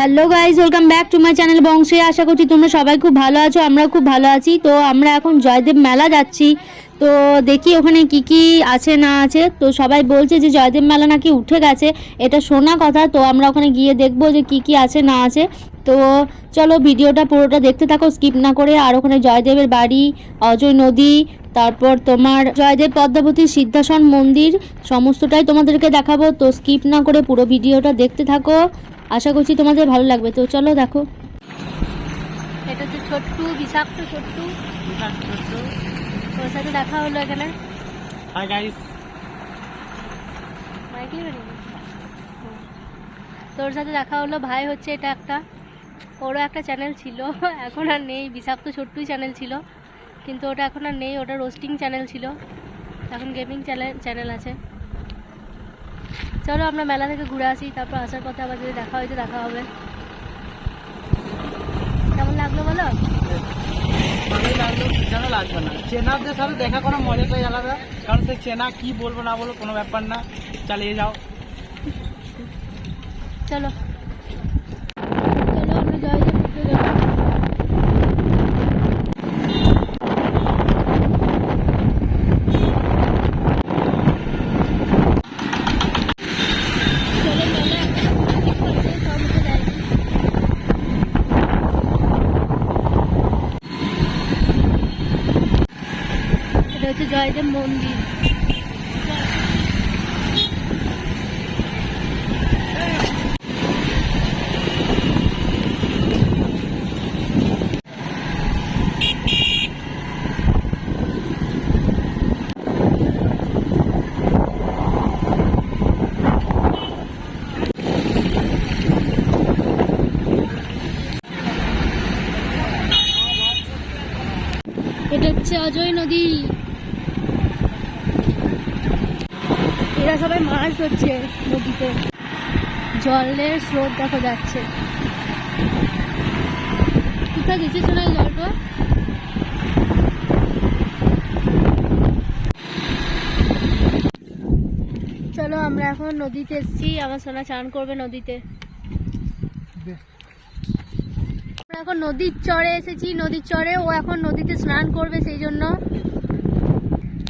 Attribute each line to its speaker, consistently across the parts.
Speaker 1: Hello guys welcome back to my channel বংশে আশা করছি তোমরা সবাই খুব ভালো আছো, আমরাও খুব ভালো আছি। তো আমরা এখন জয়দেব মেলা যাচ্ছি। তো দেখি ওখানে কি কি আছে না আছে। তো সবাই বলছে যে জয়দেব মেলা নাকি উঠে গেছে। এটা শোনা কথা, তো আমরা ওখানে গিয়ে দেখব যে কি কি আছে না আছে। তো চলো ভিডিওটা পুরোটা দেখতে থাকো স্কিপ না করে। আর ওখানে জয়দেবের বাড়ি, অজয় নদী, তারপর তোমার জয়দেব পদ্মাবতী সিদ্ধাসন মন্দির, সমস্তটাই তোমাদেরকে দেখাবো। তো স্কিপ না করে পুরো ভিডিওটা দেখতে থাকো। আশা করছি তোমাদের ভালো লাগবে। তো চলো দেখো। এটা হচ্ছে ছোট্টু বিষাক্ত ছোট্টু। তোর সাথে দেখা হলো এখানে।
Speaker 2: হাই গাইস
Speaker 1: তোর সাথে দেখা হলো। ভাই হচ্ছে এটা একটা। ওরও একটা চ্যানেল ছিল। এখন আর নেই। বিষাক্ত ছোট্টুই চ্যানেল ছিল। কিন্তু ওটা এখন আর নেই। ওটা রোস্টিং চ্যানেল ছিল। এখন গেমিং চ্যানেল চ্যানেল আছে। চলো আমরা মেলা থেকে ঘুরে আসি তারপর আসার পথে আবার যদি দেখা হয়তো দেখা হবে। কেমন লাগল বলো?
Speaker 2: লাগল কেন লাগবে না। চেনাদের সাথে দেখা করার মজাটাই আলাদা কারণ সে চেনা কি বলব না বলব কোনো ব্যাপার না। চালিয়ে যাও।
Speaker 1: চলো আমরা জয়দেব ঘুরতে যাব চলো মেলা এখন ঠিক করছে, সব উঠে যায়নি। এটা হচ্ছে জয়দেব মন্দির। এটা হচ্ছে অজয় নদী। এরা সবাই মাছ ধরছে নদীতে। জলের স্রোত দেখা যাচ্ছে। কোথায় গেছিস না এই জলটা? চলো আমরা এখন নদীতে এসেছি, আমার সোনা চান করবে নদীতে। আমরা এখন নদীর চরে এসেছি, নদীর চরে ও এখন নদীতে স্নান করবে, সেই জন্য।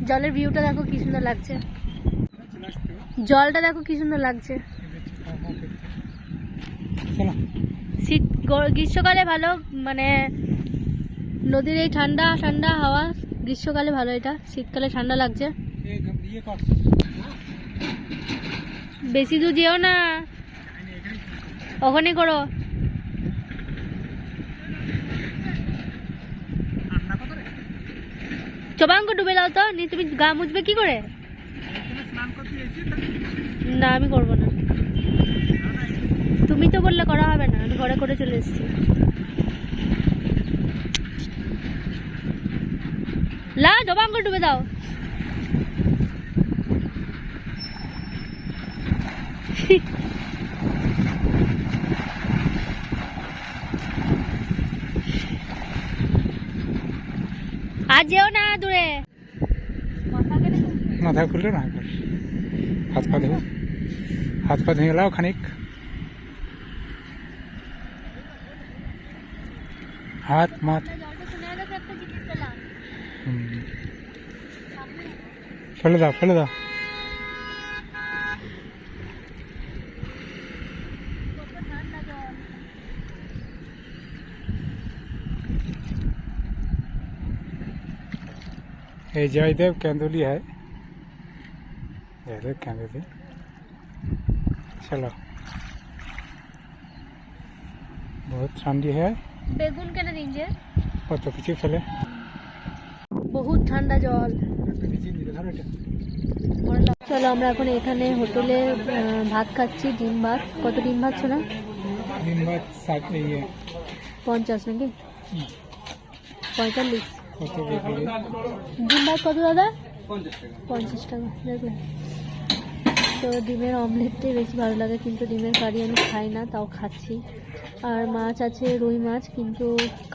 Speaker 1: জলের ভিউটা দেখো কি সুন্দর লাগছে। জলটা দেখো কি সুন্দর লাগছে। শীত গ্রীষ্মকালে ভালো মানে নদীর এই ঠান্ডা ঠান্ডা হাওয়া গ্রীষ্মকালে ভালো এটা। শীতকালে ঠান্ডা লাগছে।
Speaker 2: ইয়ে
Speaker 1: বেশি দূর যেও না। ওখানে করো। চবাঙ্গ ডুবে দাও তো নিয়ে তুমি গা মুছবে কি করে
Speaker 2: এখানে স্নান করতে এসেছি
Speaker 1: না আমি করব না। তুমি তো বললে করা হবে না আমি ঘরে করে চলে এসেছি। লা জবাঙ্গ ডুবে দাও। আজ যেও না দূরে। মাথা কেটে
Speaker 2: মাথা খুললো না হাত পা ধুয়ে। হাত পা ধুয়ে গেলাও খানিক হাত মাত
Speaker 1: জলটা শুনে দেখো একটা জিনিস পেলাম
Speaker 2: হুম। ফেলে দাও ফেলে দাও
Speaker 1: কত ঠান্ডা জল
Speaker 2: ये जयदेव केंदुली है जयदेव केंदुली चलो बहुत ठंडी है
Speaker 1: বেগুন কেনে দিন যে
Speaker 2: কত কিছু ফেলে
Speaker 1: বহুত ঠান্ডা জল চলো আমরা এখন এখানে হোটেলে আহ, ভাত খাচ্ছি ডিম ভাত কত ডিম ভাত ছিল
Speaker 2: दिन बाद साथ ये
Speaker 1: পঞ্চাশ নাকি পঁয়তাল্লিশ
Speaker 2: কত বেগুলি
Speaker 1: ডিম ভাত কত দাদা পঞ্চাশ টাকা দেখবেন তো ডিমের অমলেটটাই বেশি ভালো লাগে কিন্তু ডিমের কারি আমি খাই না তাও খাচ্ছি। আর মাছ আছে রুই মাছ কিন্তু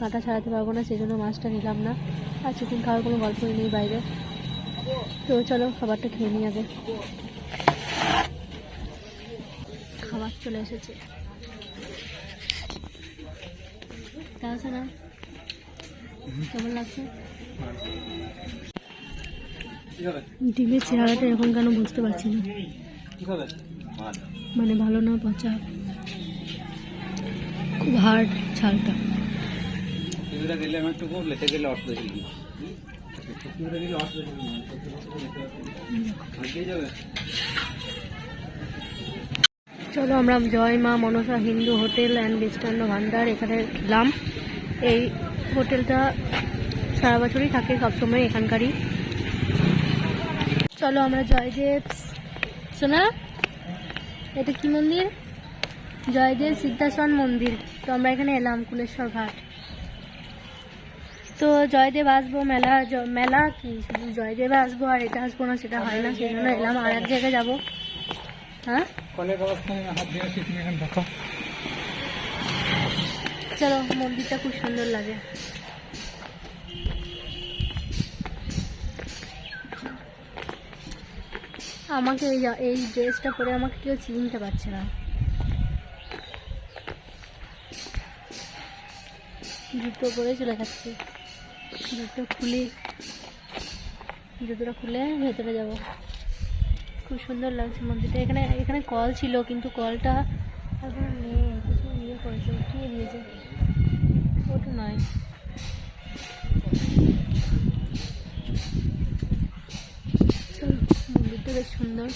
Speaker 1: কাঁটা ছাড়াতে পারব না সেই জন্য মাছটা নিলাম না। আর চিকেন খাওয়ার কোনো গল্পই নেই বাইরে। তো চলো খাবারটা খেয়ে নিই আগে। খাবার চলে এসেছে।
Speaker 3: এটা আছে না? কেমন লাগছে? ডিমের চেহারাটা এখন কেন বুঝতে পারছি না। মানে ভালো না পচা? খুব হার্ড ছালটা।
Speaker 4: যাবে?
Speaker 3: চলো আমরা জয় মা মনসা হিন্দু হোটেল অ্যান্ড মিষ্টান্ন ভান্ডার এখানে খেলাম। এই হোটেলটা সারা বছরই থাকে সবসময় এখানকারই। চলো আমরা জয়দেব শোনা এটা কি মন্দির? জয়দেব সিদ্ধাসন মন্দির। তো আমরা এখানে এলাম কুলেশ্বর ঘাট। তো জয়দেব আসব মেলা মেলা কি শুধু জয়দেবে আসব আর এটা আসব না সেটা হয় না সেই জন্য এলাম। আর এক জায়গায় যাব। হ্যাঁ? চলো মন্দিরটা খুব সুন্দর লাগে। আমাকে এই এই ড্রেসটা পরে আমাকে কেউ চিনতে পারছে না। জুতো পরে চলে যাচ্ছি। জুতো খুলে। জুতোটা খুলে ভেতরে যাব। খুব সুন্দর লাগছে মন্দিরটা। এখানে এখানে কল ছিল, কিন্তু কলটা এখন নেই। কিছু ইয়ে করেছে। উঠিয়ে দিয়েছে? ওটা নয়। মন্দিরটা বেশ সুন্দর।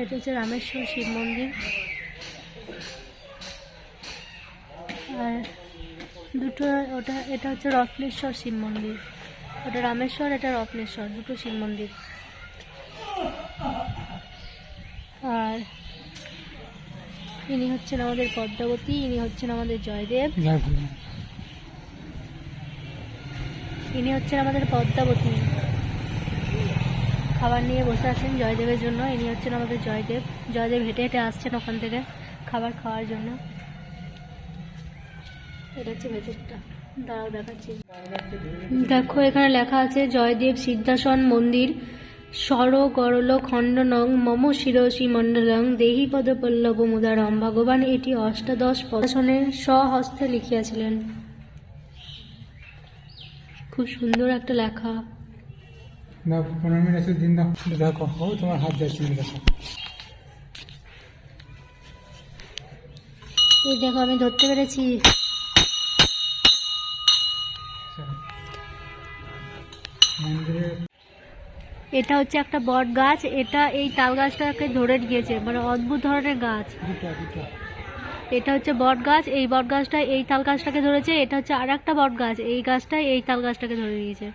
Speaker 3: এটা হচ্ছে রামেশ্বর শিব মন্দির। আর দুটো, ওটা, এটা হচ্ছে রত্নেশ্বর শিব মন্দির। ওটা রামেশ্বর, এটা রত্নেশ্বর, দুটো শিব মন্দির। আর ইনি হচ্ছেন আমাদের পদ্মাবতী, ইনি হচ্ছেন আমাদের জয়দেব। ইনি হচ্ছেন আমাদের পদ্মাবতী। খাবার নিয়ে বসে আছেন জয়দেবের জন্য, ইনি হচ্ছেন আমাদের জয়দেব। জয়দেব হেঁটে হেঁটে আসছেন ওখান থেকে খাবার খাওয়ার জন্য। এটা হচ্ছে ভেতরটা। দাঁড়াও দেখাচ্ছি। দেখো, এখানে লেখা আছে জয়দেব সিদ্ধাসন মন্দির। স্বর গরল খণ্ডনং মম শিরসি মণ্ডলং দেহি পদ পল্লব মুদারম। ভগবান এটি অষ্টাদশ পদাসনে স্বহস্তে লিখিয়াছিলেন। খুব সুন্দর একটা লেখা।
Speaker 4: দাও পনেরো মিনিট আছে দিন দেখো ও তোমার হাত যাচ্ছে দেখো
Speaker 3: এই দেখো আমি ধরতে পেরেছি।
Speaker 4: মন্দিরে
Speaker 3: এটা হচ্ছে একটা বট গাছ, এটা এই তাল গাছটাকে ধরে গিয়েছে মানে অদ্ভুত ধরনের গাছ। এটা হচ্ছে বট গাছ, এই বট গাছটা এই তাল গাছটাকে ধরেছে, এটা হচ্ছে আর একটা বট গাছ, এই গাছটা এই তাল গাছটাকে ধরে দিয়েছে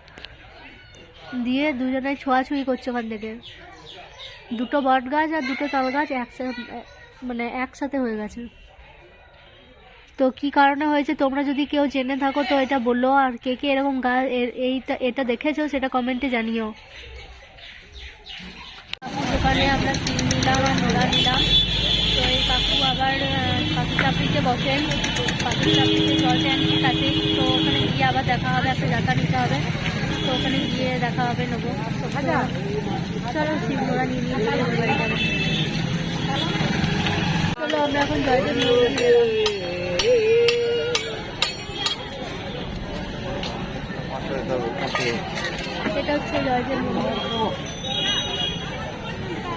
Speaker 3: দিয়ে দুজনে ছোঁয়াছুঁই করছে ওখান থেকে। দুটো বট গাছ আর দুটো তাল গাছ একসাথে মানে একসাথে হয়ে গেছে। তো কি কারণে হয়েছে তোমরা যদি কেউ জেনে থাকো তো এটা বলল, আর কে কে এরকম গাছ এইটা এটা দেখেছ সেটা কমেন্টে জানিও। দোকানে আমরা তিল নিলাম আর নোড়া নিলাম। তো এই কাকু আবার পাখি চাপড়িতে বসেন। পাখি চাপড়িতে জল ট্যাঙ্কি কাছে তো ওখানে গিয়ে আবার দেখা হবে, একটা জাতা নিতে হবে। তো ওখানে গিয়ে দেখা হবে, নেব। চলো শিব নোড়া নিয়ে নিয়ে চলো, আমরা এখন জয়দেব এটা হচ্ছে জয়দেব মন্দির।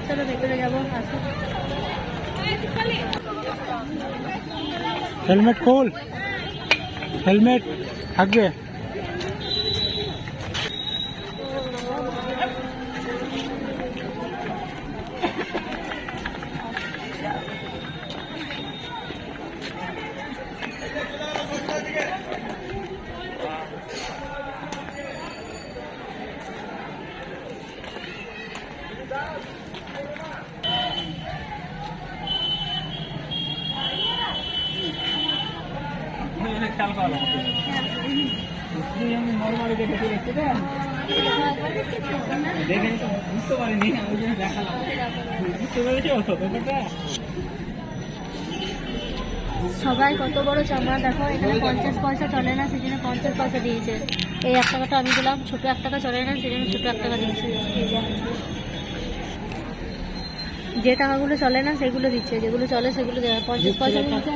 Speaker 3: চলো ভেতরে যাব আসো।
Speaker 4: হেলমেট খোল। হেলমেট থাকবে? আমি নর্মালি দেখে তো বুঝতে পারিনি আমি দেখালাম বুঝতে ব্যাপারটা
Speaker 3: সবাই কত বড় চামড়া? দেখো, এখানে পঞ্চাশ পয়সা চলে না সেখানে পঞ্চাশ পয়সা দিয়েছে।
Speaker 1: এই এক টাকাটা আমি দিলাম, ছোটো এক টাকা চলে না, সেই জন্য ছোটো এক টাকা এই যে। টাকাগুলো চলে না, সেগুলো দিচ্ছে, যেগুলো চলে সেগুলো পঞ্চাশ পয়সা এক টাকা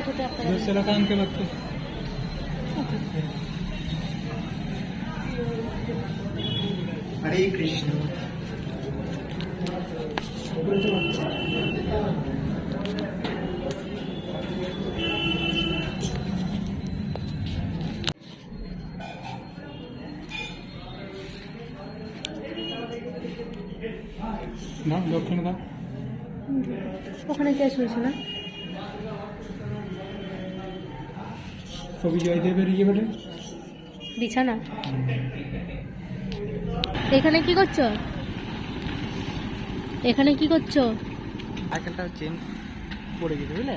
Speaker 5: হরে কৃষ্ণ।
Speaker 2: না দক্ষিণে দাও।
Speaker 1: ওখানে ক্যাশ হয়েছে না?
Speaker 2: কবি জয়দেবের ইয়ে
Speaker 1: বিছানা। এখানে কি করছ? এখানে কি করছ?
Speaker 2: সাইকেলটা চেন পড়ে গেছে বুঝলে?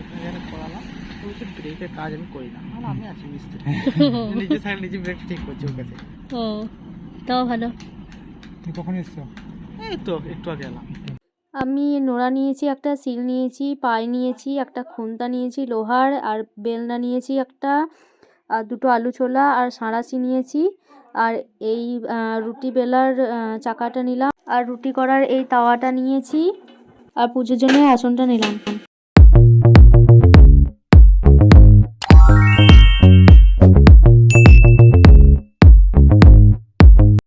Speaker 2: এখানে করালাম। বলছে ব্রেকের কাজ আমি করি না। মানে আমি আছি মিস্ত্রি নিজে সাইকেল নিজে ব্রেক ঠিক করছি ওর কাছে।
Speaker 1: ও তাও ভালো।
Speaker 2: তুই কখন এসছো? এই তো একটু আগে এলাম।
Speaker 1: আমি নোড়া নিয়েছি একটা সিল নিয়েছি পাই নিয়েছি একটা খুন্তা নিয়েছি লোহার আর বেলনা নিয়েছি একটা আর দুটো আলু ছোলা আর সাঁড়াশি নিয়েছি। আর এই রুটি বেলার চাকাটা নিলাম। আর রুটি করার এই তাওয়াটা নিয়েছি। আর পুজোর জন্য আসনটা নিলাম।